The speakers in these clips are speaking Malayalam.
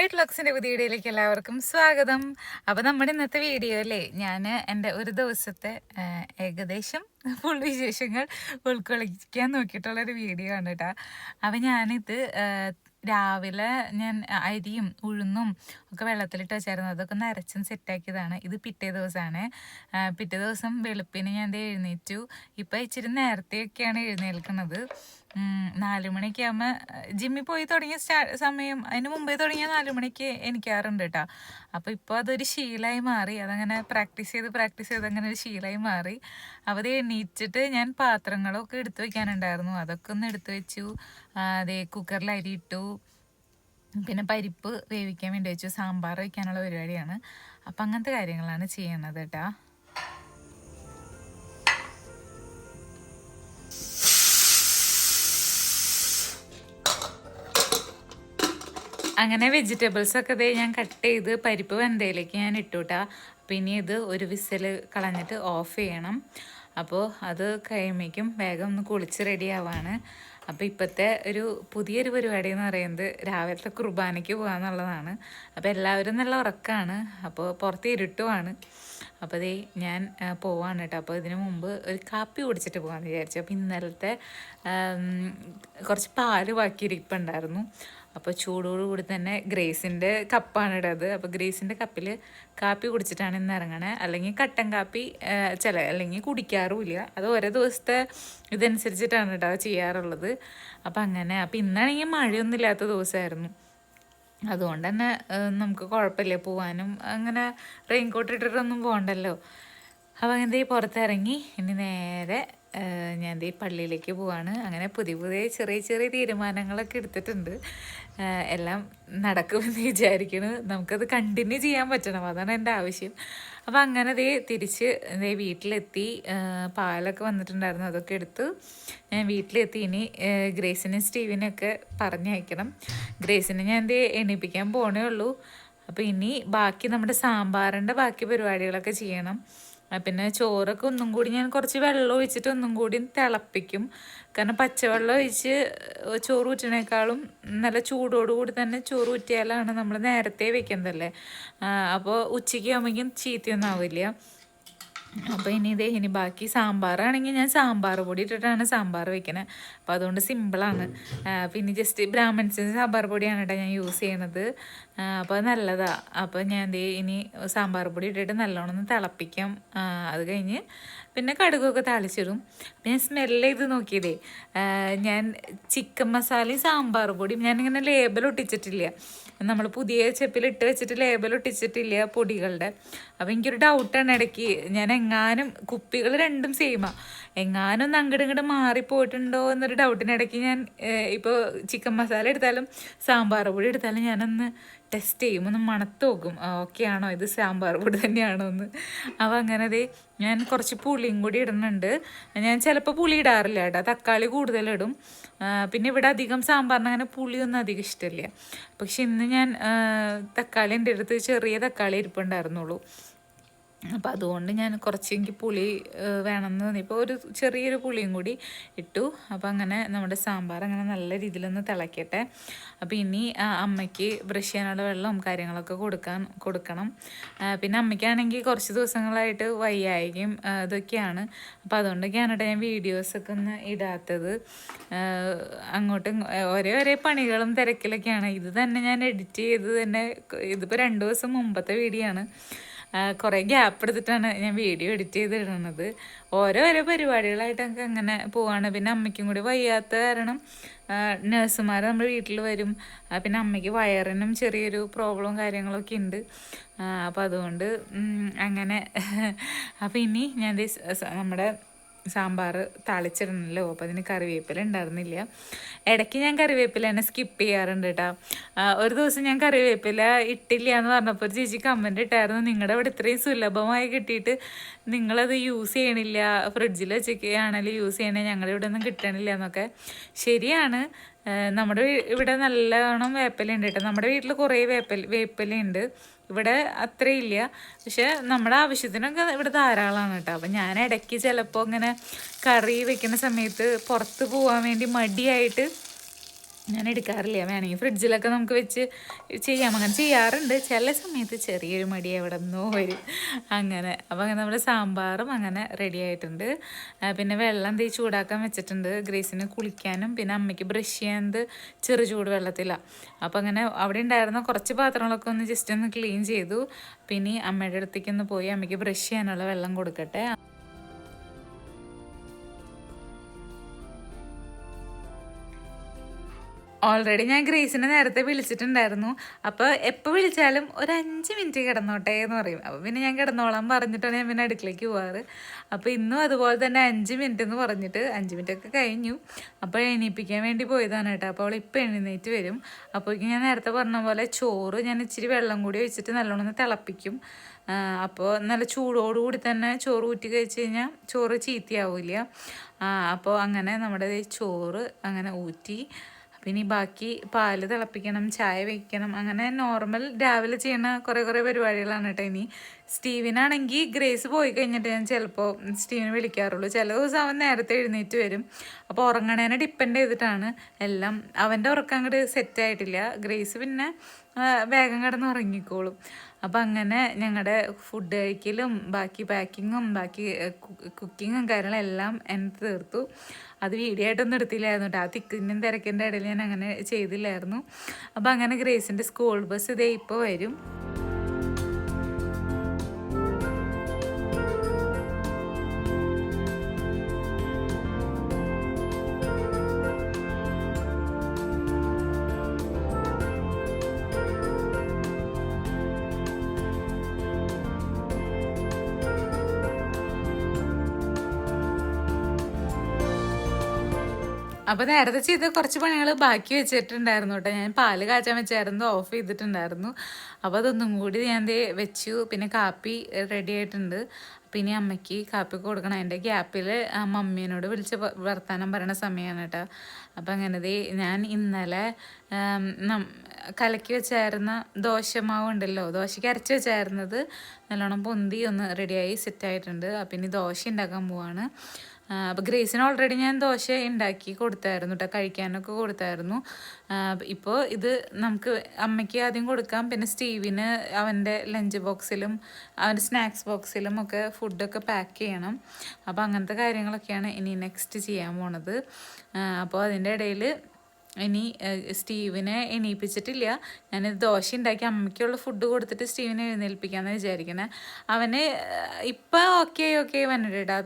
വൈറ്റ് ലോക്സിന്റെ പുതിയ വീഡിയോയിലേക്ക് എല്ലാവർക്കും സ്വാഗതം. അപ്പോൾ നമ്മുടെ ഇന്നത്തെ വീഡിയോ അല്ലേ ഞാൻ എന്റെ ഒരു ദിവസത്തെ ഏകദേശം ഫുൾ വിശേഷങ്ങൾ ഉൾക്കൊള്ളിക്കാൻ നോക്കിയിട്ടുള്ളൊരു വീഡിയോ ആണ് കേട്ടോ അപ്പോൾ ഞാനിത് രാവിലെ ഞാൻ അരിയും ഉഴുന്നും ഒക്കെ വെള്ളത്തിലിട്ട് വെച്ചായിരുന്നു. അതൊക്കെ ഒന്ന് സെറ്റാക്കിയതാണ്. ഇത് പിറ്റേ ദിവസമാണ് പിറ്റേ ദിവസം വെളുപ്പിന് ഞാൻ എഴുന്നേറ്റു. ഇപ്പം ഇച്ചിരി നേരത്തെയൊക്കെയാണ് എഴുന്നേൽക്കുന്നത്. ഉം, അമ്മ ജിമ്മിൽ പോയി തുടങ്ങിയ സമയം അതിന് മുമ്പേ തുടങ്ങിയ നാലുമണിക്ക് എനിക്കാറുണ്ട് കേട്ടോ അപ്പോൾ ഇപ്പോൾ അതൊരു ശീലമായി മാറി അതങ്ങനെ പ്രാക്ടീസ് ചെയ്ത് പ്രാക്ടീസ് ചെയ്ത് അങ്ങനെ ഒരു ശീലമായി മാറി. അത് എണീറ്റിട്ട് ഞാൻ പാത്രങ്ങളൊക്കെ എടുത്തു വെക്കാനുണ്ടായിരുന്നു. അതൊക്കെ ഒന്ന് എടുത്തു വെച്ചു. അതേ കുക്കറിൽ അരി ഇട്ടു. പിന്നെ പരിപ്പ് വേവിക്കാൻ വേണ്ടി വെച്ചു. സാമ്പാർ വയ്ക്കാനുള്ള പരിപാടിയാണ്. അപ്പം അങ്ങനത്തെ കാര്യങ്ങളാണ് ചെയ്യുന്നത് കേട്ടോ അങ്ങനെ വെജിറ്റബിൾസ് ഒക്കെ ദേ ഞാൻ കട്ട് ചെയ്ത് പരിപ്പ് വെന്തയിലേക്ക് ഞാൻ ഇട്ടുട്ടാ. പിന്നെ ഇത് ഒരു വിസിൽ കളഞ്ഞിട്ട് ഓഫ് ചെയ്യണം. അപ്പോൾ അത് കഴിയുമ്പോഴേക്കും വേഗം ഒന്ന് കുളിച്ച് റെഡി ആവാണ്. അപ്പോൾ ഇപ്പോഴത്തെ ഒരു പുതിയൊരു പരിപാടി എന്ന് പറയുന്നത് രാവിലത്തെ കുർബാനയ്ക്ക് പോകാന്നുള്ളതാണ് അപ്പോൾ എല്ലാവരും നല്ല ഉറക്കമാണ് അപ്പോൾ പുറത്ത് ഇരുട്ടുമാണ് അപ്പോൾ ദേ ഞാൻ പോവാണ് കേട്ടോ അപ്പോൾ ഇതിനു മുമ്പ് ഒരു കാപ്പി കുടിച്ചിട്ട് പോകാമെന്ന് വിചാരിച്ചു. അപ്പോൾ ഇന്നലത്തെ കുറച്ച് പാൽ ബാക്കി ഇരിപ്പുണ്ടായിരുന്നു അപ്പോൾ ചൂടോടുകൂടി തന്നെ ഗ്രേസിന്റെ കപ്പാണ് ഇടത് അപ്പോൾ ഗ്രേസിന്റെ കപ്പിൽ കാപ്പി കുടിച്ചിട്ടാണ് ഇന്ന് ഇറങ്ങണേ. അല്ലെങ്കിൽ കട്ടൻ കാപ്പി ചില അല്ലെങ്കിൽ കുടിക്കാറുമില്ല അത് ഓരോ ദിവസത്തെ ഇതനുസരിച്ചിട്ടാണ് കേട്ടോ ചെയ്യാറുള്ളത്. അപ്പോൾ അങ്ങനെ അപ്പോൾ ഇന്നാണെങ്കിൽ മഴയൊന്നും ഇല്ലാത്ത ദിവസമായിരുന്നു. അതുകൊണ്ട് തന്നെ നമുക്ക് കുഴപ്പമില്ല പോവാനും. അങ്ങനെ റെയിൻകോട്ട് ഇട്ടിട്ടൊന്നും പോകണ്ടല്ലോ. അപ്പോൾ അങ്ങനെ ദേ പുറത്തിറങ്ങി. ഇനി നേരെ ഞാൻ ഈ പള്ളിയിലേക്ക് പോവാണ്. അങ്ങനെ പുതിയ പുതിയ ചെറിയ ചെറിയ തീരുമാനങ്ങളൊക്കെ എടുത്തിട്ടുണ്ട്. എല്ലാം നടക്കുമെന്ന് വിചാരിക്കുന്നു. നമുക്കത് കണ്ടിന്യൂ ചെയ്യാൻ പറ്റണം. അതാണ് എന്റെ ആവശ്യം. അപ്പോൾ അങ്ങനെ ദേ തിരിച്ച് ദേ വീട്ടിലെത്തി പാലൊക്കെ വന്നിട്ടുണ്ടായിരുന്നു. അതൊക്കെ എടുത്ത് ഞാൻ വീട്ടിലെത്തി. ഇനി ഗ്രേസിനും സ്റ്റീവിനൊക്കെ പറഞ്ഞയക്കണം. ഗ്രേസിനെ ഞാൻ ദേ എണീപ്പിക്കാൻ പോണേ ഉള്ളൂ. അപ്പോൾ ഇനി ബാക്കി നമ്മുടെ സാമ്പാറിന്റെ ബാക്കി പരിപാടികളൊക്കെ ചെയ്യണം. പിന്നെ ചോറൊക്കെ ഒന്നും കൂടി ഞാൻ കുറച്ച് വെള്ളം ഒഴിച്ചിട്ട് ഒന്നും കൂടി തിളപ്പിക്കും. കാരണം പച്ചവെള്ളം ഒഴിച്ച് ചോറ് ഊറ്റണേക്കാളും നല്ല ചൂടോടുകൂടി തന്നെ ചോറ് ഊറ്റിയാലാണ് നമ്മൾ നേരത്തെ വെക്കുന്നതല്ലേ അപ്പോൾ ഉച്ചയ്ക്ക് ആകുമ്പോഴേക്കും ചീത്തയൊന്നും ആവില്ല. അപ്പോൾ ഇനി ഇതേ ഇനി ബാക്കി സാമ്പാറാണെങ്കിൽ ഞാൻ സാമ്പാർ പൊടി ഇട്ടിട്ടാണ് സാമ്പാർ വെക്കുന്നത് അപ്പോൾ അതുകൊണ്ട് സിമ്പിളാണ് പിന്നെ ജസ്റ്റ് ബ്രാഹ്മൺസിന്റെ സാമ്പാർ പൊടിയാണ് കേട്ടോ ഞാൻ യൂസ് ചെയ്യണത്. അപ്പോൾ അത് നല്ലതാണ് അപ്പോൾ ഞാൻ ദേ ഇനി സാമ്പാർ പൊടി ഇട്ടിട്ട് നല്ലോണം ഒന്ന് തിളപ്പിക്കാം. അത് കഴിഞ്ഞ് പിന്നെ കടുകൊക്കെ താളിച്ചിടും. പിന്നെ സ്മെല്ല് ചെയ്ത് നോക്കിയതേ ഞാൻ ചിക്കൻ മസാലയും സാമ്പാർ പൊടിയും ഞാനിങ്ങനെ ലേബൽ ഒട്ടിച്ചിട്ടില്ല. നമ്മൾ പുതിയ ചെപ്പിൽ ഇട്ട് വെച്ചിട്ട് ലേബൽ ഒട്ടിച്ചിട്ടില്ല പൊടികളുടെ. അപ്പം എനിക്കൊരു ഡൗട്ടാണ് ഇടയ്ക്ക്. ഞാൻ എങ്ങാനും കുപ്പികൾ രണ്ടും സെയിമാ എങ്ങാനും അങ്ങോട്ട് ഇങ്ങോട്ട് മാറിപ്പോയിട്ടുണ്ടോ എന്നൊരു ഡൗട്ടിനിടയ്ക്ക് ഞാൻ ഇപ്പോൾ ചിക്കൻ മസാല എടുത്താലും സാമ്പാർ പൊടി എടുത്താലും ഞാനൊന്ന് ടെസ്റ്റ് ചെയ്യും. ഒന്ന് മണത്ത് നോക്കും. ഓക്കെ ആണോ? ഇത് സാമ്പാർ പൊടി തന്നെയാണോ എന്ന്. അപ്പോൾ അങ്ങനെ ദേ ഞാൻ കുറച്ച് പുളിയും കൂടി ഇടുന്നുണ്ട്. ഞാൻ ചിലപ്പോൾ പുളി ഇടാറില്ല കേട്ടോ. തക്കാളി കൂടുതലിടും. പിന്നെ ഇവിടെ അധികം സാമ്പാറിന് അങ്ങനെ പുളിയൊന്നും അധികം ഇഷ്ടമില്ല. പക്ഷെ ഇന്ന് ഞാൻ തക്കാളി എന്റെ അടുത്ത് ചെറിയ തക്കാളി ഇരിപ്പുണ്ടായിരുന്നുള്ളൂ അപ്പോൾ അതുകൊണ്ട് ഞാൻ കുറച്ച് എനിക്ക് പുളി വേണമെന്ന് തോന്നിയപ്പോൾ ഒരു ചെറിയൊരു പുളിയും കൂടി ഇട്ടു. അപ്പോൾ അങ്ങനെ നമ്മുടെ സാമ്പാർ അങ്ങനെ നല്ല രീതിയിലൊന്ന് തിളക്കട്ടെ. അപ്പോൾ ഇനി അമ്മയ്ക്ക് ബ്രഷ് ചെയ്യാനുള്ള വെള്ളവും കാര്യങ്ങളൊക്കെ കൊടുക്കാൻ കൊടുക്കണം. പിന്നെ അമ്മയ്ക്കാണെങ്കിൽ കുറച്ച് ദിവസങ്ങളായിട്ട് വയ്യായികയും ആ, ഇതൊക്കെയാണ്. അപ്പോൾ അതുകൊണ്ടൊക്കെയാണ് കേട്ടോ ഞാൻ വീഡിയോസൊക്കെ ഒന്ന് ഇടാത്തത്. അങ്ങോട്ടും ഒരേ ഒരേ പണികളും തിരക്കിലൊക്കെയാണ്. ഇത് തന്നെ ഞാൻ എഡിറ്റ് ചെയ്ത് തന്നെ ഇതിപ്പോൾ രണ്ട് ദിവസം മുമ്പത്തെ വീഡിയോ ആണ്. കുറേ ഗ്യാപ്പ് എടുത്തിട്ടാണ് ഞാൻ വീഡിയോ എഡിറ്റ് ചെയ്തിടുന്നത്. ഓരോ ഓരോ പരിപാടികളായിട്ടൊക്കെ അങ്ങനെ പോവാണ്. പിന്നെ അമ്മയ്ക്കും കൂടി വയ്യാത്ത കാരണം നഴ്സുമാർ നമ്മുടെ വീട്ടിൽ വരും. പിന്നെ അമ്മയ്ക്ക് വയറിനും ചെറിയൊരു പ്രോബ്ലവും കാര്യങ്ങളൊക്കെ ഉണ്ട്. അപ്പോൾ അതുകൊണ്ട് അങ്ങനെ. അപ്പോൾ ഇനി ഞാൻ നമ്മുടെ സാമ്പാർ താളിച്ചിടണമല്ലോ അപ്പോൾ അതിന് കറിവേപ്പില ഉണ്ടായിരുന്നില്ല. ഇടയ്ക്ക് ഞാൻ കറിവേപ്പില തന്നെ സ്കിപ്പ് ചെയ്യാറുണ്ട് കേട്ടോ ഒരു ദിവസം ഞാൻ കറിവേപ്പില ഇട്ടില്ല എന്ന് പറഞ്ഞപ്പോൾ ഒരു ചേച്ചി കമന്റ് ഇട്ടായിരുന്നു. നിങ്ങളുടെ അവിടെ ഇത്രയും സുലഭമായി കിട്ടിയിട്ട് നിങ്ങളത് യൂസ് ചെയ്യണില്ല. ഫ്രിഡ്ജിൽ വെച്ചൊക്കെയാണെങ്കിൽ യൂസ് ചെയ്യണേ. ഞങ്ങളുടെ ഇവിടെ ഒന്നും കിട്ടണില്ല എന്നൊക്കെ. ശരിയാണ്. നമ്മുടെ ഇവിടെ നല്ലവണ്ണം വേപ്പില ഉണ്ട് കേട്ടോ നമ്മുടെ വീട്ടിൽ കുറേ വേപ്പല വേപ്പിലയുണ്ട് ഇവിടെ അത്രയില്ല. പക്ഷെ നമ്മുടെ ആവശ്യത്തിനൊക്കെ ഇവിടെ ധാരാളമാണ് കേട്ടോ. അപ്പം ഞാൻ ഇടയ്ക്ക് ചിലപ്പോൾ ഇങ്ങനെ കറി വെക്കുന്ന സമയത്ത് പുറത്ത് പോകാൻ വേണ്ടി മടിയായിട്ട് ഞാൻ എടുക്കാറില്ല. വേണമെങ്കിൽ ഫ്രിഡ്ജിലൊക്കെ നമുക്ക് വെച്ച് ചെയ്യാം. അങ്ങനെ ചെയ്യാറുണ്ട്. ചില സമയത്ത് ചെറിയൊരു മടി എവിടെ നിന്നോ വരും. അങ്ങനെ. അപ്പോൾ അങ്ങനെ നമ്മുടെ സാമ്പാറും അങ്ങനെ റെഡി ആയിട്ടുണ്ട്. പിന്നെ വെള്ളം തീ ചൂടാക്കാൻ വെച്ചിട്ടുണ്ട്. ഗ്രേസിന് കുളിക്കാനും പിന്നെ അമ്മയ്ക്ക് ബ്രഷ് ചെയ്യാനത് ചെറു ചൂട് വെള്ളത്തിലാണ് അപ്പോൾ അങ്ങനെ അവിടെ ഉണ്ടായിരുന്ന കുറച്ച് പാത്രങ്ങളൊക്കെ ഒന്ന് ജസ്റ്റ് ഒന്ന് ക്ലീൻ ചെയ്തു. പിന്നെ അമ്മയുടെ അടുത്തേക്ക് ഒന്ന് പോയി അമ്മയ്ക്ക് ബ്രഷ് ചെയ്യാനുള്ള വെള്ളം കൊടുക്കട്ടെ. ഓൾറെഡി ഞാൻ ഗ്രേസിനെ നേരത്തെ വിളിച്ചിട്ടുണ്ടായിരുന്നു. അപ്പോൾ എപ്പോൾ വിളിച്ചാലും ഒരു അഞ്ച് മിനിറ്റ് കിടന്നോട്ടെ എന്ന് പറയും. അപ്പോൾ പിന്നെ ഞാൻ കിടന്നോളാം പറഞ്ഞിട്ടാണ് ഞാൻ പിന്നെ അടുക്കളയ്ക്ക് പോവാറ്. അപ്പോൾ ഇന്നും അതുപോലെ തന്നെ അഞ്ച് മിനിറ്റ് എന്ന് പറഞ്ഞിട്ട് അഞ്ച് മിനിറ്റ് ഒക്കെ കഴിഞ്ഞു. അപ്പോൾ എണീപ്പിക്കാൻ വേണ്ടി പോയതാണ് കേട്ടോ. അപ്പോൾ അവൾ ഇപ്പോൾ എഴുന്നേറ്റ് വരും. അപ്പോൾ ഞാൻ നേരത്തെ പറഞ്ഞ പോലെ ചോറ് ഞാൻ ഇച്ചിരി വെള്ളം കൂടി വെച്ചിട്ട് നല്ലോണം തിളപ്പിക്കും. അപ്പോൾ നല്ല ചൂടോടുകൂടി തന്നെ ചോറ് ഊറ്റി കഴിച്ച് കഴിഞ്ഞാൽ ചോറ് ചീത്തയാവില്ല. അപ്പോൾ അങ്ങനെ നമ്മുടെ ചോറ് അങ്ങനെ ഊറ്റി പിന്നെ ബാക്കി പാൽ തിളപ്പിക്കണം ചായ വയ്ക്കണം അങ്ങനെ നോർമൽ രാവിലെ ചെയ്യുന്ന കുറേ കുറേ പരിപാടികളാണ് കേട്ടോ ഇനി. സ്റ്റീവിനാണെങ്കിൽ ഗ്രേസ് പോയി കഴിഞ്ഞിട്ട് ഞാൻ ചിലപ്പോൾ സ്റ്റീവിനെ വിളിക്കാറുള്ളൂ. ചില ദിവസം അവൻ നേരത്തെ എഴുന്നേറ്റ് വരും. അപ്പോൾ ഉറങ്ങണേനെ ഡിപ്പെൻഡ് ചെയ്തിട്ടാണ്. എല്ലാം അവന്റെ ഉറക്കം അങ്ങോട്ട് സെറ്റ് ആയിട്ടില്ല. ഗ്രേസ് പിന്നെ വേഗം കിടന്ന് ഉറങ്ങിക്കോളും. അപ്പം അങ്ങനെ ഞങ്ങളുടെ ഫുഡ് കഴിക്കലും ബാക്കി പാക്കിങ്ങും ബാക്കി കുക്കിങ്ങും കാര്യങ്ങളും എല്ലാം എന്നെ തീർത്തു. അത് വീഡിയോ ആയിട്ടൊന്നും എടുത്തില്ലായിരുന്നു കേട്ടോ ആ തിക്കിനും തിരക്കിന്റെ ഇടയിൽ ഞാൻ അങ്ങനെ ചെയ്തില്ലായിരുന്നു. അപ്പോൾ അങ്ങനെ ഗ്രേസിന്റെ സ്കൂൾ ബസ് ഇതേ ഇപ്പോൾ വരും. അപ്പോൾ നേരത്തെ ചെയ്ത കുറച്ച് പണികൾ ബാക്കി വെച്ചിട്ടുണ്ടായിരുന്നു കേട്ടോ. ഞാൻ പാൽ കാച്ചാൻ വെച്ചായിരുന്നു ഓഫ് ചെയ്തിട്ടുണ്ടായിരുന്നു. അപ്പോൾ അതൊന്നും കൂടി ഞാൻ വെച്ചു. പിന്നെ കാപ്പി റെഡി ആയിട്ടുണ്ട്. പിന്നെ അമ്മയ്ക്ക് കാപ്പി കൊടുക്കണം. അതിന്റെ ഗ്യാപ്പിൽ മമ്മീനോട് വിളിച്ച് വർത്താനം പറയണ സമയമാണ് കേട്ടോ. അപ്പം അങ്ങനെ ഞാൻ ഇന്നലെ കലക്കി വെച്ചായിരുന്ന ദോശമാവ് ഉണ്ടല്ലോ ദോശയ്ക്ക് അരച്ച് വെച്ചായിരുന്നത് നല്ലോണം പൊന്തി ഒന്ന് റെഡിയായി സെറ്റായിട്ടുണ്ട് അപ്പം ഇനി ദോശ ഉണ്ടാക്കാൻ പോവാണ്. അപ്പോൾ ഗ്രേസിന് ഓൾറെഡി ഞാൻ ദോശ ഉണ്ടാക്കി കൊടുത്തായിരുന്നു കേട്ടോ കഴിക്കാനൊക്കെ കൊടുത്തായിരുന്നു. ഇപ്പോൾ ഇത് നമുക്ക് അമ്മയ്ക്ക് ആദ്യം കൊടുക്കാം. പിന്നെ സ്റ്റീവിന് അവന്റെ ലഞ്ച് ബോക്സിലും അവന്റെ സ്നാക്സ് ബോക്സിലും ഒക്കെ ഫുഡൊക്കെ പാക്ക് ചെയ്യണം. അപ്പോൾ അങ്ങനത്തെ കാര്യങ്ങളൊക്കെയാണ് ഇനി നെക്സ്റ്റ് ചെയ്യാൻ പോണത്. അപ്പോൾ അതിന്റെ ഇടയിൽ ഇനി സ്റ്റീവിനെ എണീപ്പിച്ചിട്ടില്ല. ഞാൻ ദോശ ഉണ്ടാക്കി അമ്മയ്ക്കുള്ള ഫുഡ് കൊടുത്തിട്ട് സ്റ്റീവിനെ എഴുന്നേൽപ്പിക്കാമെന്ന് വിചാരിക്കണേ. അവന് ഇപ്പം ഓക്കെ ഓക്കെ വന്നിട്ടാ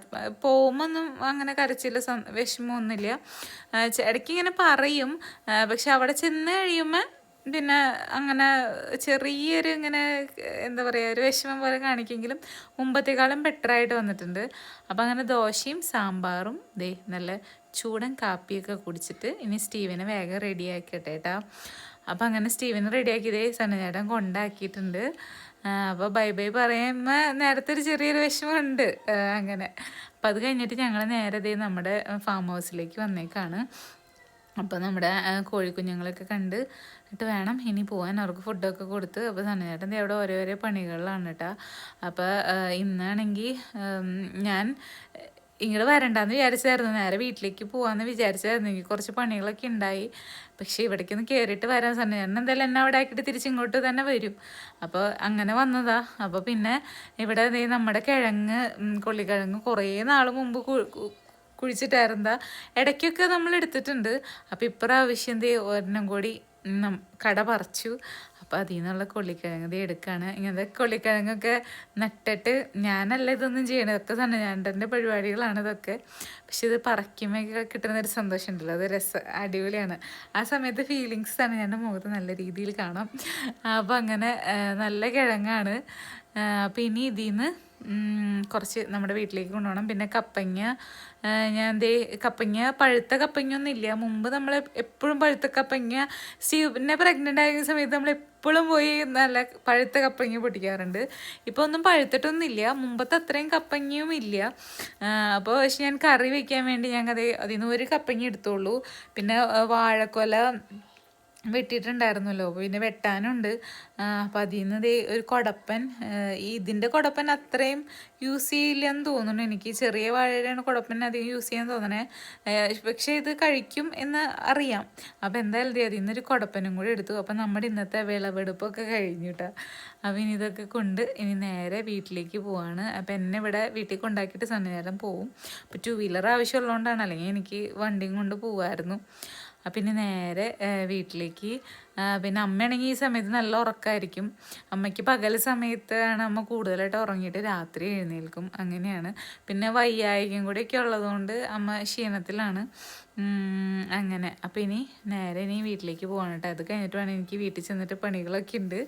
പോകുമ്പോന്നും അങ്ങനെ കരച്ചില്ല വിഷമമൊന്നുമില്ല. ഇടയ്ക്ക് ഇങ്ങനെ പറയും. പക്ഷെ അവിടെ ചെന്ന് കഴിയുമ്പോൾ പിന്നെ അങ്ങനെ ചെറിയൊരു ഇങ്ങനെ എന്താ പറയുക ഒരു വിഷമം പോലെ കാണിക്കെങ്കിലും മുമ്പത്തേക്കാളും ബെറ്ററായിട്ട് വന്നിട്ടുണ്ട്. അപ്പം അങ്ങനെ ദോശയും സാമ്പാറും ദേ നല്ല ചൂടൻ കാപ്പിയൊക്കെ കുടിച്ചിട്ട് ഇനി സ്റ്റീവനെ വേഗം റെഡിയാക്കട്ടെ കേട്ടോ അപ്പോൾ അങ്ങനെ സ്റ്റീവിനെ റെഡിയാക്കിയതേ സനചേട്ടൻ കൊണ്ടാക്കിയിട്ടുണ്ട്. അപ്പോൾ ബൈ ബൈ പറയുമ്പോൾ നേരത്തെ ഒരു ചെറിയൊരു വിഷമമുണ്ട്. അങ്ങനെ. അപ്പോൾ അത് കഴിഞ്ഞിട്ട് ഞങ്ങൾ നേരെ നമ്മുടെ ഫാം ഹൗസിലേക്ക് വന്നേക്കാണ്. അപ്പോൾ നമ്മുടെ കോഴിക്കുഞ്ഞുങ്ങളൊക്കെ കണ്ട് എന്നിട്ട് വേണം ഇനി പോകാൻ അവർക്ക് ഫുഡൊക്കെ കൊടുത്ത്. അപ്പോൾ സണ്ണചേട്ടൻ ദേ അവിടെ ഓരോരോ പണികളിലാണ് കേട്ടോ അപ്പോൾ ഇന്നാണെങ്കിൽ ഞാൻ ഇങ്ങോട്ട് വരണ്ടെന്ന് വിചാരിച്ചായിരുന്നു. നേരെ വീട്ടിലേക്ക് പോകാമെന്ന് വിചാരിച്ചായിരുന്നു. എനിക്ക് കുറച്ച് പണികളൊക്കെ ഉണ്ടായി പക്ഷേ ഇവിടേക്കൊന്ന് കയറിയിട്ട് വരാൻ സമയം ഞാൻ എന്തായാലും എന്നെ അവിടെ ആക്കിയിട്ട് തിരിച്ച് ഇങ്ങോട്ട് തന്നെ വരും. അപ്പോൾ അങ്ങനെ വന്നതാ. അപ്പോൾ പിന്നെ ഇവിടെ നമ്മുടെ കിഴങ്ങ് കൊള്ളിക്കിഴങ്ങ് കുറേ നാൾ മുമ്പ് കുഴിച്ചിട്ടായിരുന്ന ഇടയ്ക്കൊക്കെ നമ്മൾ എടുത്തിട്ടുണ്ട്. അപ്പോൾ ഇപ്രാവശ്യം ദേ ഒരെണ്ണം കൂടി കട പറിച്ചു. അപ്പോൾ അതിൽ നിന്നുള്ള കൊള്ളിക്കിഴങ്ങ് ഇത് എടുക്കുകയാണ് ഇങ്ങനത്തെ കൊള്ളിക്കിഴങ്ങൊക്കെ നട്ടിട്ട് ഞാനല്ല ഇതൊന്നും ചെയ്യണത്. ഇതൊക്കെ തന്നെ ഞാന്റെ പരിപാടികളാണ് ഇതൊക്കെ. പക്ഷെ ഇത് പറിക്കുമ്പോൾ കിട്ടുന്ന ഒരു സന്തോഷം ഉണ്ടല്ലോ അത് രസ അടിപൊളിയാണ്. ആ സമയത്ത് ഫീലിങ്സ് തന്നെ എന്റെ മുഖത്ത് നല്ല രീതിയിൽ കാണാം. അപ്പോൾ അങ്ങനെ നല്ല കിഴങ്ങാണ്. അപ്പോൾ ഇനി ഇതിൽ നിന്ന് കുറച്ച് നമ്മുടെ വീട്ടിലേക്ക് കൊണ്ടുപോകണം. പിന്നെ കപ്പങ്ങ ഞാൻ ദേ കപ്പങ്ങ പഴുത്ത കപ്പങ്ങ ഒന്നും ഇല്ല മുമ്പ് നമ്മൾ എപ്പോഴും പഴുത്ത കപ്പങ്ങ സ്റ്റീവിനെ പ്രഗ്നന്റ് ആയ സമയത്ത് നമ്മൾ എപ്പോഴും പോയി നല്ല പഴുത്ത കപ്പങ്ങ പൊട്ടിക്കാറുണ്ട്. ഇപ്പോൾ ഒന്നും പഴുത്തിട്ടൊന്നുമില്ല. മുമ്പത്തെ അത്രയും കപ്പങ്ങയും ഇല്ല. അപ്പോൾ പക്ഷെ ഞാൻ കറി വയ്ക്കാൻ വേണ്ടി ഞാൻ അതേ അതിൽ നിന്ന് ഒരു കപ്പങ്ങ എടുത്തോളൂ. പിന്നെ വാഴക്കൊല വെട്ടിയിട്ടുണ്ടായിരുന്നല്ലോ. പിന്നെ വെട്ടാനുണ്ട്. അപ്പം അതിൽ നിന്ന് ഒരു കുടപ്പൻ ഇതിന്റെ കുടപ്പൻ അത്രയും യൂസ് ചെയ്യില്ലെന്ന് തോന്നുന്നു. എനിക്ക് ചെറിയ വാഴയുടെയാണ് കുടപ്പൻ അധികം യൂസ് ചെയ്യാൻ തോന്നണേ. പക്ഷേ ഇത് കഴിക്കും എന്ന് അറിയാം. അപ്പം എന്തായാലും അതിൽ നിന്നൊരു കുടപ്പനും കൂടി എടുത്തു. അപ്പം നമ്മുടെ ഇന്നത്തെ വിളവെടുപ്പൊക്കെ കഴിഞ്ഞു കേട്ടോ അപ്പം ഇനി ഇതൊക്കെ കൊണ്ട് ഇനി നേരെ വീട്ടിലേക്ക് പോവാണ്. അപ്പം എന്നെ ഇവിടെ വീട്ടിൽ കൊണ്ടാക്കിയിട്ട് സന്നിധാനം പോവും. അപ്പം ടു വീലർ ആവശ്യമുള്ളതുകൊണ്ടാണ് അല്ലെങ്കിൽ എനിക്ക് വണ്ടിയും കൊണ്ട് പോവായിരുന്നു. അപ്പം ഇനി നേരെ വീട്ടിലേക്ക് പിന്നെ അമ്മയാണെങ്കിൽ ഈ സമയത്ത് നല്ല ഉറക്കമായിരിക്കും അമ്മയ്ക്ക് പകൽ സമയത്താണ് അമ്മ കൂടുതലായിട്ട് ഉറങ്ങിയിട്ട് രാത്രി എഴുന്നേൽക്കും. അങ്ങനെയാണ്. പിന്നെ വയ്യായികം കൂടെയൊക്കെ ഉള്ളതുകൊണ്ട് അമ്മ ക്ഷീണത്തിലാണ്. അങ്ങനെ. അപ്പം ഇനി നേരെ ഇനി വീട്ടിലേക്ക് പോകണം കേട്ടോ. അത് കഴിഞ്ഞിട്ട് വേണം എനിക്ക് വീട്ടിൽ ചെന്നിട്ട് പണികളൊക്കെ ഉണ്ട്.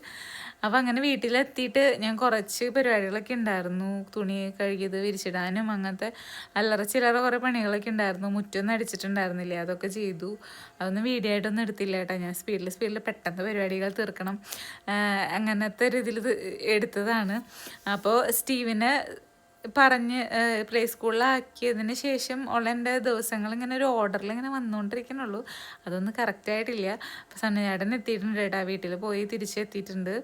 അപ്പോൾ അങ്ങനെ വീട്ടിലെത്തിയിട്ട് ഞാൻ കുറച്ച് പരിപാടികളൊക്കെ ഉണ്ടായിരുന്നു. തുണി കഴുകിയത് വിരിച്ചിടാനും അങ്ങനത്തെ അല്ലറ ചില്ലറ കുറേ പണികളൊക്കെ ഉണ്ടായിരുന്നു. മുറ്റൊന്നും അടിച്ചിട്ടുണ്ടായിരുന്നില്ല. അതൊക്കെ ചെയ്തു. അതൊന്നും വീഡിയോ ആയിട്ടൊന്നും എടുത്തില്ല കേട്ടോ. ഞാൻ സ്പീഡിൽ സ്പീഡിൽ പെട്ടെന്ന് പരിപാടികൾ തീർക്കണം. അങ്ങനത്തെ ഒരു ഇതിൽ എടുത്തതാണ്. അപ്പോൾ സ്റ്റീവിനെ പറഞ്ഞ് പ്ലേ സ്കൂളിലാക്കിയതിന് ശേഷം ഉള്ള എന്റെ ദിവസങ്ങൾ ഇങ്ങനെ ഒരു ഓർഡറിൽ ഇങ്ങനെ വന്നുകൊണ്ടിരിക്കണുള്ളൂ അതൊന്നും കറക്റ്റായിട്ടില്ല അപ്പോൾ സണ്ണചേട്ടൻ എത്തിയിട്ടുണ്ട് കേട്ടോ. വീട്ടിൽ പോയി തിരിച്ചെത്തിയിട്ടുണ്ട്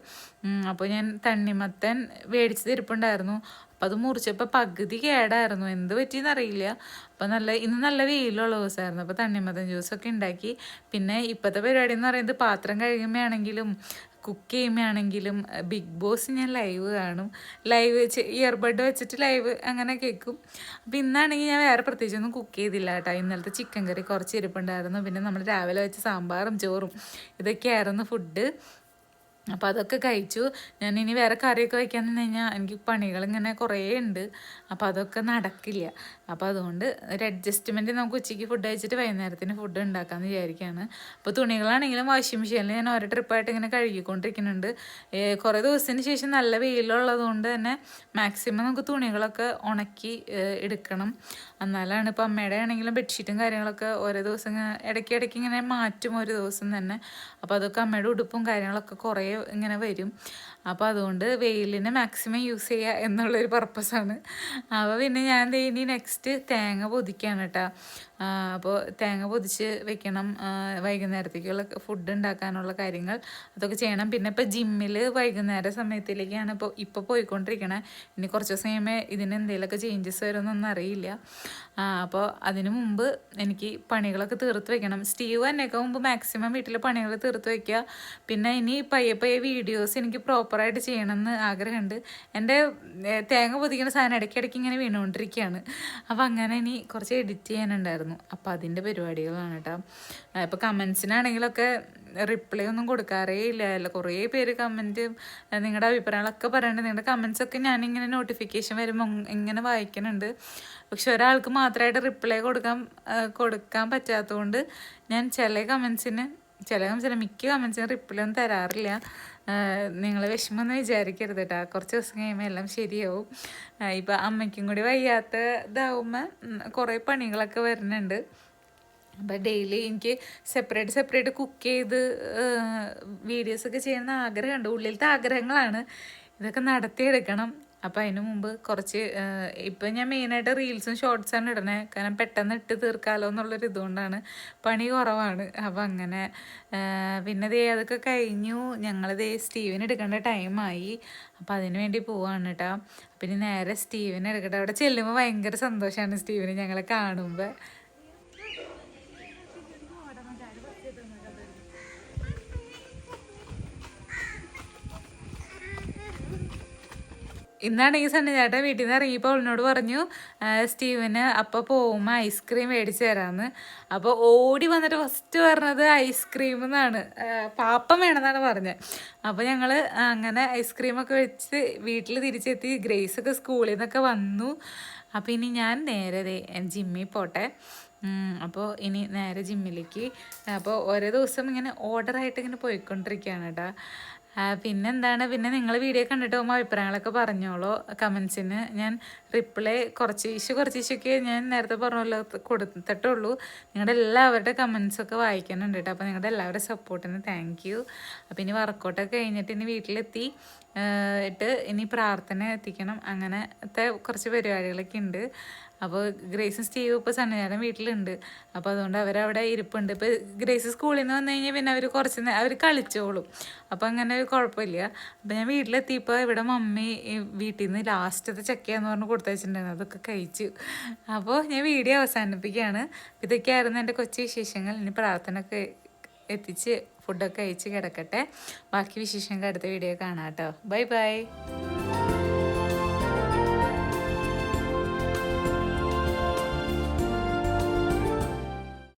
അപ്പോൾ ഞാൻ തണ്ണിമത്തൻ മേടിച്ച് തിരിപ്പുണ്ടായിരുന്നു. അപ്പോൾ അത് മുറിച്ചപ്പോൾ പകുതി കേടായിരുന്നു. എന്ത് പറ്റിയെന്ന് അറിയില്ല. അപ്പോൾ നല്ല ഇന്ന് നല്ല വെയിലുള്ള ദിവസമായിരുന്നു. അപ്പോൾ തണ്ണിമത്തൻ ജ്യൂസൊക്കെ ഉണ്ടാക്കി. പിന്നെ ഇപ്പോഴത്തെ പരിപാടി എന്ന് പറയുന്നത് പാത്രം കഴുകുമ്പോഴാണെങ്കിലും കുക്ക് ചെയ്യുമ്പോഴാണെങ്കിലും ബിഗ് ബോസ് ഞാൻ ലൈവ് കാണും. ലൈവ് ഇയർബഡ് വെച്ചിട്ട് ലൈവ് അങ്ങനെ കേൾക്കും. അപ്പം ഇന്നാണെങ്കിൽ ഞാൻ വേറെ പ്രത്യേകിച്ചൊന്നും കുക്ക് ചെയ്തില്ല കേട്ടോ. ഇന്നലത്തെ ചിക്കൻ കറി കുറച്ച് ഇരിപ്പുണ്ടായിരുന്നു. പിന്നെ നമ്മൾ രാവിലെ വെച്ച സാമ്പാറും ചോറും ഇതൊക്കെയായിരുന്നു ഫുഡ്. അപ്പോൾ അതൊക്കെ കഴിച്ചു. ഞാൻ ഇനി വേറെ കറിയൊക്കെ വയ്ക്കാൻ നിന്ന് കഴിഞ്ഞാൽ എനിക്ക് പണികളിങ്ങനെ കുറേ ഉണ്ട്. അപ്പോൾ അതൊക്കെ നടക്കില്ല. അപ്പോൾ അതുകൊണ്ട് ഒരു അഡ്ജസ്റ്റ്മെന്റ് നമുക്ക് ഉച്ചയ്ക്ക് ഫുഡ് കഴിച്ചിട്ട് വൈകുന്നേരത്തിന് ഫുഡ് ഉണ്ടാക്കാമെന്ന് വിചാരിക്കുകയാണ് അപ്പോൾ തുണികളാണെങ്കിലും വാഷിംഗ് മെഷീനിൽ ഞാൻ ഓരോ ട്രിപ്പായിട്ട് ഇങ്ങനെ കഴുകിക്കൊണ്ടിരിക്കുന്നുണ്ട്. കുറേ ദിവസത്തിന് ശേഷം നല്ല വെയിലുള്ളതുകൊണ്ട് തന്നെ മാക്സിമം നമുക്ക് തുണികളൊക്കെ ഉണക്കി എടുക്കണം. എന്നാലാണ് ഇപ്പോൾ അമ്മയുടെ ആണെങ്കിലും ബെഡ്ഷീറ്റും കാര്യങ്ങളൊക്കെ ഓരോ ദിവസം ഇങ്ങനെ ഇടയ്ക്ക് ഇടയ്ക്ക് ഇങ്ങനെ മാറ്റും ഒരു ദിവസം തന്നെ. അപ്പോൾ അതൊക്കെ അമ്മയുടെ ഉടുപ്പും കാര്യങ്ങളൊക്കെ കുറേ ഇങ്ങനെ വരും. അപ്പോൾ അതുകൊണ്ട് വെയിലിനെ മാക്സിമം യൂസ് ചെയ്യുക എന്നുള്ളൊരു പർപ്പസാണ് അപ്പോൾ പിന്നെ ഞാൻ ഇനി നെക്സ്റ്റ് തേങ്ങ പൊതിക്കാണ് കേട്ടോ അപ്പോൾ തേങ്ങ പൊതിച്ച് വെക്കണം. വൈകുന്നേരത്തേക്കുള്ള ഫുഡ് ഉണ്ടാക്കാനുള്ള കാര്യങ്ങൾ അതൊക്കെ ചെയ്യണം. പിന്നെ ഇപ്പോൾ ജിമ്മിൽ വൈകുന്നേര സമയത്തിലേക്കാണ് ഇപ്പോൾ ഇപ്പോൾ പോയിക്കൊണ്ടിരിക്കണേ. ഇനി കുറച്ച് ദിവസം കഴിയുമ്പോൾ ഇതിന് എന്തെങ്കിലുമൊക്കെ ചേഞ്ചസ് വരുമെന്നൊന്നും അറിയില്ല. അപ്പോൾ അതിനു മുമ്പ് എനിക്ക് പണികളൊക്കെ തീർത്ത് വെക്കണം. സ്റ്റീവ് എന്നൊക്കെ മുമ്പ് മാക്സിമം വീട്ടിലെ പണികൾ തീർത്ത് വെക്കുക പിന്നെ ഇനി പയ്യെ പയ്യെ വീഡിയോസ് എനിക്ക് പ്രോപ്പറായിട്ട് ചെയ്യണമെന്ന് ആഗ്രഹമുണ്ട്. എന്റെ തേങ്ങ പൊതിക്കുന്ന സാധനം ഇടയ്ക്കിടയ്ക്ക് ഇങ്ങനെ വീണുകൊണ്ടിരിക്കുകയാണ്. അപ്പോൾ അങ്ങനെ ഇനി കുറച്ച് എഡിറ്റ് ചെയ്യാനുണ്ടായിരുന്നു. അപ്പോൾ അതിന്റെ പരിപാടികളാണ് കേട്ടോ. ഇപ്പോൾ കമൻസിനാണെങ്കിലൊക്കെ റിപ്ലൈ ഒന്നും കൊടുക്കാറേ ഇല്ല. അല്ല കുറേ പേര് കമന്റ് നിങ്ങളുടെ അഭിപ്രായങ്ങളൊക്കെ പറയുന്നുണ്ട് നിങ്ങളുടെ കമൻസൊക്കെ ഞാനിങ്ങനെ നോട്ടിഫിക്കേഷൻ വരുമ്പോൾ ഇങ്ങനെ വായിക്കുന്നുണ്ട് പക്ഷെ ഒരാൾക്ക് മാത്രമായിട്ട് റിപ്ലൈ കൊടുക്കാൻ കൊടുക്കാൻ പറ്റാത്തതുകൊണ്ട് ഞാൻ ചില കമൻസിന് ചില കമൻസിന് മിക്ക കമൻസിന് റിപ്ലൈ ഒന്നും തരാറില്ല. നിങ്ങൾ വിഷമമൊന്നും വിചാരിക്കരുത് കേട്ടോ കുറച്ച് ദിവസം കഴിയുമ്പോൾ എല്ലാം ശരിയാവും. ഇപ്പം അമ്മയ്ക്കും കൂടി വയ്യാത്ത ഇതാവുമ്പോൾ കുറേ പണികളൊക്കെ വരുന്നുണ്ട്. അപ്പം ഡെയിലി എനിക്ക് സെപ്പറേറ്റ് സെപ്പറേറ്റ് കുക്ക് ചെയ്ത് വീഡിയോസൊക്കെ ചെയ്യണമെന്ന് ആഗ്രഹമുണ്ട് ഉള്ളിലത്തെ ആഗ്രഹങ്ങളാണ്. ഇതൊക്കെ നടത്തിയെടുക്കണം. അപ്പം അതിന് മുമ്പ് കുറച്ച് ഇപ്പം ഞാൻ മെയിനായിട്ട് റീൽസും ഷോർട്സാണ് ഇടണേ കാരണം പെട്ടെന്ന് ഇട്ട് തീർക്കാമല്ലോ എന്നുള്ളൊരു ഇതുകൊണ്ടാണ്. പണി കുറവാണ്. അപ്പം അങ്ങനെ പിന്നെ ദേ അതൊക്കെ കഴിഞ്ഞു. ഞങ്ങൾ ദേ സ്റ്റീവിന് എടുക്കേണ്ട ടൈമായി അപ്പം അതിന് വേണ്ടി പോവാണ് കേട്ടോ പിന്നെ നേരെ സ്റ്റീവിനെ എടുക്കട്ടെ. അവിടെ ചെല്ലുമ്പോൾ ഭയങ്കര സന്തോഷമാണ് സ്റ്റീവിന് ഞങ്ങളെ കാണുമ്പോൾ ഇന്നാണെങ്കിൽ സണ്ണി ചേട്ടൻ വീട്ടിൽ നിന്ന് ഇറങ്ങിയപ്പോൾ അവളിനോട് പറഞ്ഞു സ്റ്റീവന് അപ്പോൾ പോകുമ്പോൾ ഐസ്ക്രീം മേടിച്ച് തരാമെന്ന് അപ്പോൾ ഓടി വന്നിട്ട് ഫസ്റ്റ് പറഞ്ഞത് ഐസ്ക്രീം എന്നാണ്. പാപ്പം വേണമെന്നാണ് പറഞ്ഞത്. അപ്പോൾ ഞങ്ങൾ അങ്ങനെ ഐസ്ക്രീമൊക്കെ വെച്ച് വീട്ടിൽ തിരിച്ചെത്തി ഗ്രേസ് ഒക്കെ സ്കൂളിൽ നിന്നൊക്കെ വന്നു. അപ്പോൾ ഇനി ഞാൻ നേരെ ജിമ്മിൽ പോട്ടെ. അപ്പോൾ ഇനി നേരെ ജിമ്മിലേക്ക്. അപ്പോൾ ഓരോ ദിവസം ഇങ്ങനെ ഓർഡറായിട്ട് ഇങ്ങനെ പോയിക്കൊണ്ടിരിക്കുകയാണ് കേട്ടോ പിന്നെന്താണ്? പിന്നെ നിങ്ങൾ വീഡിയോ കണ്ടിട്ട് പോകുമ്പോൾ അഭിപ്രായങ്ങളൊക്കെ പറഞ്ഞോളൂ. കമൻസിന് ഞാൻ റിപ്ലൈ കുറച്ച് ഇഷ്യൂ കുറച്ച് ഇഷ്യൂക്ക് ഞാൻ നേരത്തെ പറഞ്ഞല്ലോ കൊടുത്തിട്ടുള്ളൂ. നിങ്ങളുടെ എല്ലാവരുടെ കമൻസൊക്കെ വായിക്കാനുണ്ട് കേട്ടോ അപ്പോൾ നിങ്ങളുടെ എല്ലാവരുടെ സപ്പോർട്ടിന് താങ്ക് യു അപ്പോൾ ഇനി വർക്കൗട്ടൊക്കെ കഴിഞ്ഞിട്ട് ഇനി വീട്ടിലെത്തി ഇട്ട് ഇനി പ്രാർത്ഥന എത്തിക്കണം. അങ്ങനത്തെ കുറച്ച് പരിപാടികളൊക്കെ ഉണ്ട് അപ്പോൾ ഗ്രേസും സ്റ്റീവ് ഇപ്പോൾ സണ്ണിചേട്ടൻ വീട്ടിലുണ്ട്. അപ്പോൾ അതുകൊണ്ട് അവരവിടെ ഇരിപ്പുണ്ട്. ഇപ്പോൾ ഗ്രേസ് സ്കൂളിൽ നിന്ന് വന്നു കഴിഞ്ഞാൽ പിന്നെ അവർ കുറച്ച് അവർ കളിച്ചോളും. അപ്പോൾ അങ്ങനെ ഒരു കുഴപ്പമില്ല. അപ്പോൾ ഞാൻ വീട്ടിലെത്തിയപ്പോൾ ഇവിടെ മമ്മി വീട്ടിൽ നിന്ന് ലാസ്റ്റത്തെ ചക്കയാന്ന് പറഞ്ഞ് കൊടുത്തയച്ചിട്ടുണ്ടായിരുന്നു. അതൊക്കെ കഴിച്ചു. അപ്പോൾ ഞാൻ വീഡിയോ അവസാനിപ്പിക്കുകയാണ്. ഇതൊക്കെയായിരുന്നു എന്റെ കൊച്ചു വിശേഷങ്ങൾ. ഇനി പ്രാർത്ഥനയൊക്കെ എത്തിച്ച് ഫുഡൊക്കെ കഴിച്ച് കിടക്കട്ടെ. ബാക്കി വിശേഷങ്ങൾ അടുത്ത വീഡിയോ കാണാം കേട്ടോ. Bye bye